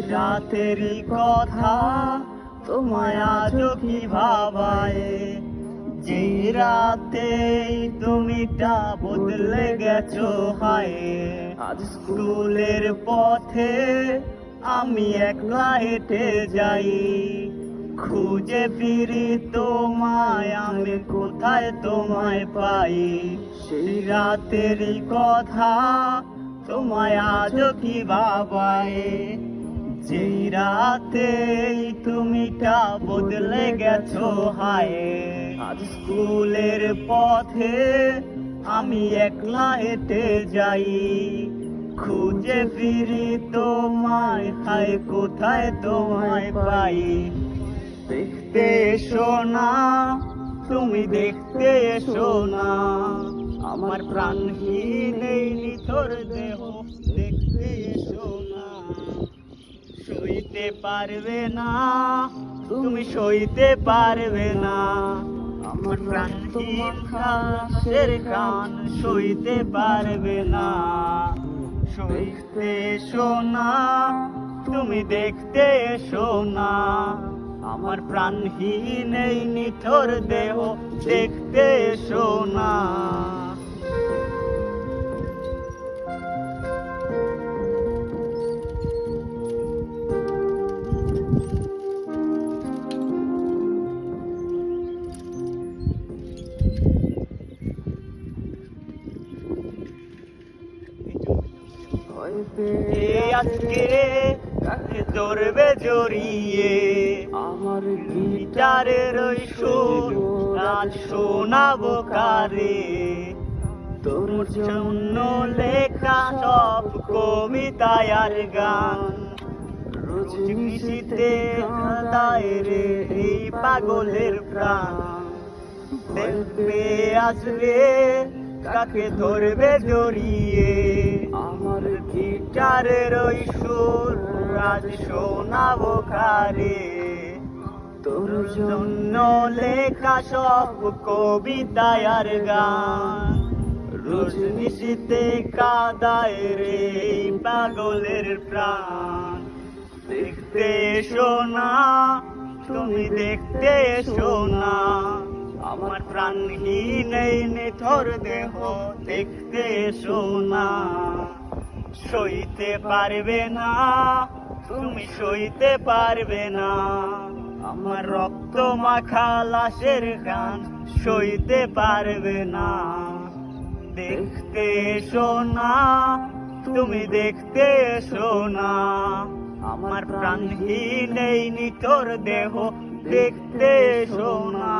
রাতেরই কথা তোমায় আজও কি ভাবায়? যে রাতে তুমিটা বদলে গেছো হায়, আজ স্কুলের পথে আমি একলা হেঁটে যাই। খুঁজে ফিরি তোমায়, আমি কোথায় তোমায় পাই? সেই রাতেরই কথা তোমায় আজও কি ভাবায়? যেই রাতে তুমিটা বদলে গেছো, হায়। আজ স্কুলের পথে আমি একলা হেঁটে যাই। খুঁজে ফিরি তোমায়, হায়, কোথায় তোমায় পাই? দেখতে এসো না, তুমি দেখতে এসো না। আমার প্রাণহীন এই দেহ দেখতে এসো সইতে পারবে না তুমি সইতে পারবে না। আমার প্রাণহীন খাসের গান সইতে পারবে না। সইতে এসো না তুমি দেখতে এসো না। আমার প্রাণহীন এই নিথর দেহ দেখতে এসো আজকে ধরবে জড়িয়ে? আমার গিটারের ওই সুর আজ শোনাবো কারে? তোর জন্য লেখা সব কবিতায় আর গান। রোজ মিশিতে রে এই পাগলের প্রাণ। দেখবে আসবে কাকে ধরবে জড়িয়ে? আমার গিটারের ওই সুর আজ শোনাবো কারে? তোর জন্য লেখা সব কবিতায় আর গান। রোজ নিশিতে কাদায় রে পাগলের প্রাণ। দেখতে এসো না তুমি দেখতে এসো না। আমার প্রাণহীন এই নিথর দেহ, দেখতে এসো না সইতে পারবে না, তুমি সইতে পারবে না। আমার রক্ত মাখা লাশের গান সইতে পারবে না। দেখতে এসো না তুমি দেখতে এসো না আমার প্রাণহীন এই নিথর দেহ, দেখতে এসো না